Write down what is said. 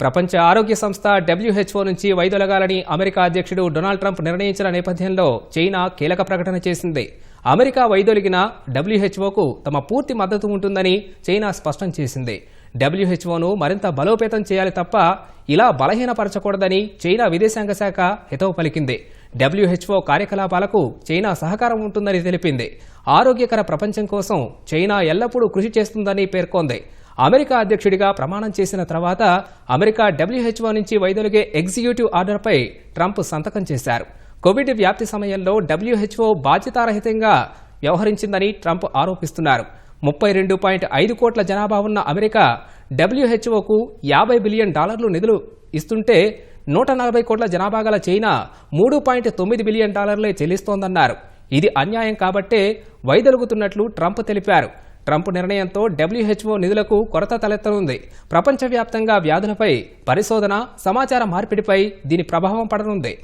ప్రపంచ ఆరోగ్య సంస్థ డబ్ల్యూహెచ్ఓ నుంచి వైదొలగాలని అమెరికా అధ్యక్షుడు డొనాల్డ్ ట్రంప్ నిర్ణయించిన నేపథ్యంలో చైనా కీలక ప్రకటన చేసింది. అమెరికా వైదొలిగిన డబ్ల్యూహెచ్ఓకు తమ పూర్తి మద్దతు ఉంటుందని చైనా స్పష్టం చేసింది. డబ్ల్యూహెచ్ఓను మరింత బలోపేతం చేయాలి తప్ప ఇలా బలహీనపరచకూడదని చైనా విదేశాంగ శాఖ హితవు పలికింది. డబ్ల్యూహెచ్ఓ కార్యకలాపాలకు చైనా సహకారం ఉంటుందని తెలిపింది. ఆరోగ్యకర ప్రపంచం కోసం చైనా ఎల్లప్పుడూ కృషి చేస్తుందని పేర్కొంది. అమెరికా అధ్యక్షుడిగా ప్రమాణం చేసిన తర్వాత అమెరికా డబ్ల్యూహెచ్ఓ నుంచి వైదొలిగే ఎగ్జిక్యూటివ్ ఆర్డర్పై ట్రంప్ సంతకం చేశారు. కోవిడ్ వ్యాప్తి సమయంలో డబ్ల్యూహెచ్ఓ బాధ్యతారహితంగా వ్యవహరించిందని ట్రంప్ ఆరోపిస్తున్నారు. ముప్పై రెండు పాయింట్ ఐదు కోట్ల జనాభా ఉన్న అమెరికా డబ్ల్యూహెచ్ఓకు యాభై బిలియన్ డాలర్లు నిధులు ఇస్తుంటే నూట నలభై కోట్ల జనాభా గల చైనా మూడు పాయింట్ తొమ్మిది బిలియన్ డాలర్లే చెల్లిస్తోందన్నారు. ఇది అన్యాయం కాబట్టే వైదొలుగుతున్నట్లు ట్రంప్ తెలిపారు. ట్రంప్ నిర్ణయంతో డబ్ల్యూహెచ్ఓ నిధులకు కొరత తలెత్తనుంది. ప్రపంచవ్యాప్తంగా వ్యాధులపై పరిశోధన సమాచార మార్పిడిపై దీని ప్రభావం పడనుంది.